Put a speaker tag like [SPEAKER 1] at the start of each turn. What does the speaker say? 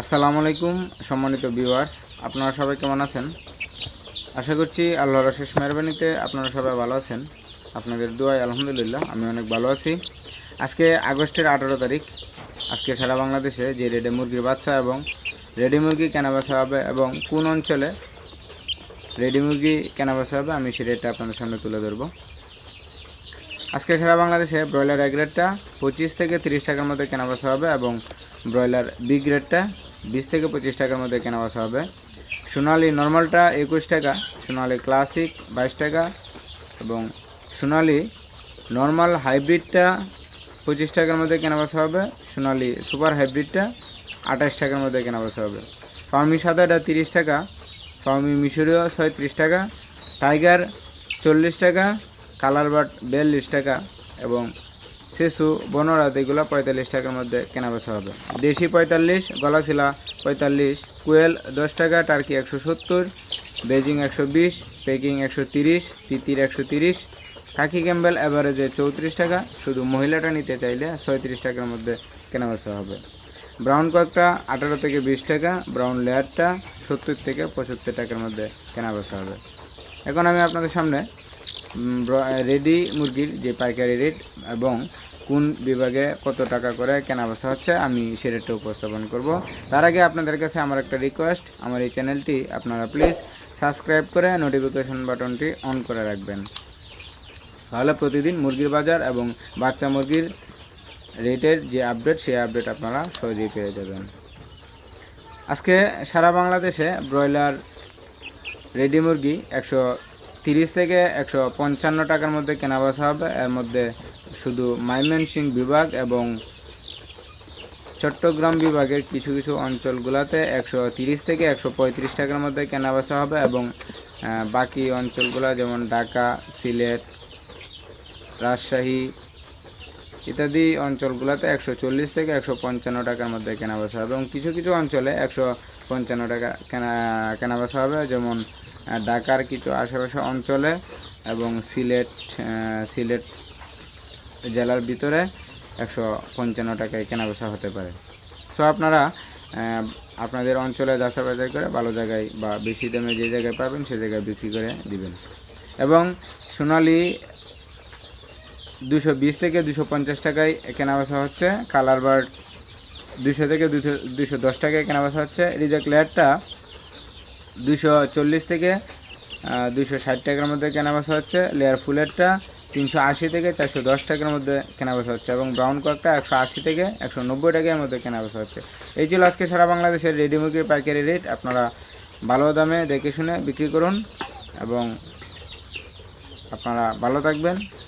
[SPEAKER 1] আসসালামু আলাইকুম, সম্মানিত ভিউয়ার্স আপনারা সবাই কেমন আছেন? আশা করছি আল্লাহর শেষ মেহরবানিতে আপনারা সবাই ভালো আছেন। আপনাদের দোয়াই আলহামদুলিল্লাহ, আমি অনেক ভালো আছি। আজকে আগস্টের আঠারো তারিখ। আজকে সারা বাংলাদেশে যে রেডি মুরগির বাচ্চা এবং রেডি মুরগি কেনাবেচা হবে এবং কোন অঞ্চলে রেডি মুরগি কেনাবেচা হবে, আমি সে রেটটা আপনাদের সামনে তুলে ধরবো। আজকে সারা বাংলাদেশে ব্রয়লার এক রেটটা, পঁচিশ থেকে তিরিশ টাকার মধ্যে কেনাবেচা হবে এবং ব্রয়লার বি গ্রেডটা বিশ থেকে পঁচিশ টাকার মধ্যে কেনাবেচা হবে। সোনালি নর্মালটা একুশ টাকা, সোনালি ক্লাসিক বাইশ টাকা এবং সোনালি নর্মাল হাইব্রিডটা পঁচিশ টাকার মধ্যে কেনাবেচা হবে, সোনালি সুপার হাইব্রিডটা আঠাশ টাকার মধ্যে কেনাবেচা হবে। ফার্মি সাদাটা তিরিশ টাকা, ফার্মি মিশরীয় ছয়ত্রিশ টাকা, টাইগার চল্লিশ টাকা কালার বাট বিয়াল্লিশ টাকা এবং শিশু, বনরাত এগুলো পঁয়তাল্লিশ টাকার মধ্যে কেনাবেচা হবে। দেশি পঁয়তাল্লিশ, গলাশিলা পঁয়তাল্লিশ, কুয়েল দশ টাকা, টার্কি একশো সত্তর, বেজিং একশো বিশ, পেকিং একশো তিরিশ, তিতির একশো তিরিশ কাকি ক্যাম্বেল অ্যাভারেজে চৌত্রিশ টাকা, শুধু মহিলাটা নিতে চাইলে ছয়ত্রিশ টাকার মধ্যে কেনাবেচা হবে। ব্রাউন কয়েকটা আঠারো থেকে বিশ টাকা, ব্রাউন লেয়ারটা সত্তর থেকে পঁচাত্তর টাকার মধ্যে কেনাবেচা হবে। এখন আমি আপনাদের সামনে রেডি মুরগির যে পাইকারি রেট এবং কোন বিভাগে কত টাকা করে কেনা বেচা হচ্ছে, আমি সে রেটটা উপস্থাপন করব। তার আগে আপনাদের কাছে আমার একটা রিকোয়েস্ট আমার এই চ্যানেলটি আপনারা প্লিজ সাবস্ক্রাইব করে নোটিফিকেশন বাটনটি অন করে রাখবেন। তাহলে প্রতিদিন মুরগির বাজার এবং বাচ্চা মুরগির রেটের যে আপডেট সেই আপডেট আপনারা সহজেই পেয়ে যাবেন। আজকে সারা বাংলাদেশে ব্রয়লার রেডি মুরগি একশো তিরিশ থেকে একশো পঞ্চান্ন টাকার মধ্যে কেনাবেচা হবে। এর মধ্যে শুধু মাইমেনসিং বিভাগ এবং চট্টগ্রাম বিভাগের কিছু কিছু অঞ্চলগুলোতে একশো তিরিশ থেকে একশো পঁয়ত্রিশ টাকার মধ্যে কেনাবেচা হবে এবং বাকি অঞ্চলগুলো যেমন ঢাকা, সিলেট, রাজশাহী ইত্যাদি অঞ্চলগুলোতে একশো চল্লিশ থেকে একশো পঞ্চান্ন টাকার মধ্যে কেনা বেচা হবে এবং কিছু কিছু অঞ্চলে একশো পঞ্চান্ন টাকা কেনা কেনা বেচা হবে। যেমন ঢাকার কিছু আশেপাশে অঞ্চলে এবং সিলেট সিলেট জেলার ভিতরে একশো পঞ্চান্ন টাকায় কেনা বেচা হতে পারে। সো আপনারা আপনাদের অঞ্চলে যাচাই বাছাই করে ভালো জায়গায় বা বেশি দামে যে জায়গায় পাবেন সে জায়গায় বিক্রি করে দিবেন। এবং সোনালি দুশো বিশ থেকে দুশো পঞ্চাশ টাকায় কেনা বেচা হচ্ছে। কালার বার্ড দুশো থেকে দুশো দুশো টাকায় কেনা বেচা হচ্ছে। রিজেক্ট লেয়ারটা দুশো চল্লিশ থেকে দুশো ষাট টাকার মধ্যে কেনা বেচা হচ্ছে। লেয়ার ফুলেরটা তিনশো আশি থেকে চারশো দশ টাকার মধ্যে কেনা বেচা হচ্ছে এবং ব্রাউন কয়েকটা একশো আশি থেকে একশো নব্বই টাকার মধ্যে কেনা বেচা হচ্ছে। এই ছিল আজকে সারা বাংলাদেশের রেডি মুরগির পাইকারি রেট। আপনারা ভালো দামে দেখে শুনে বিক্রি করুন এবং আপনারা ভালো থাকবেন।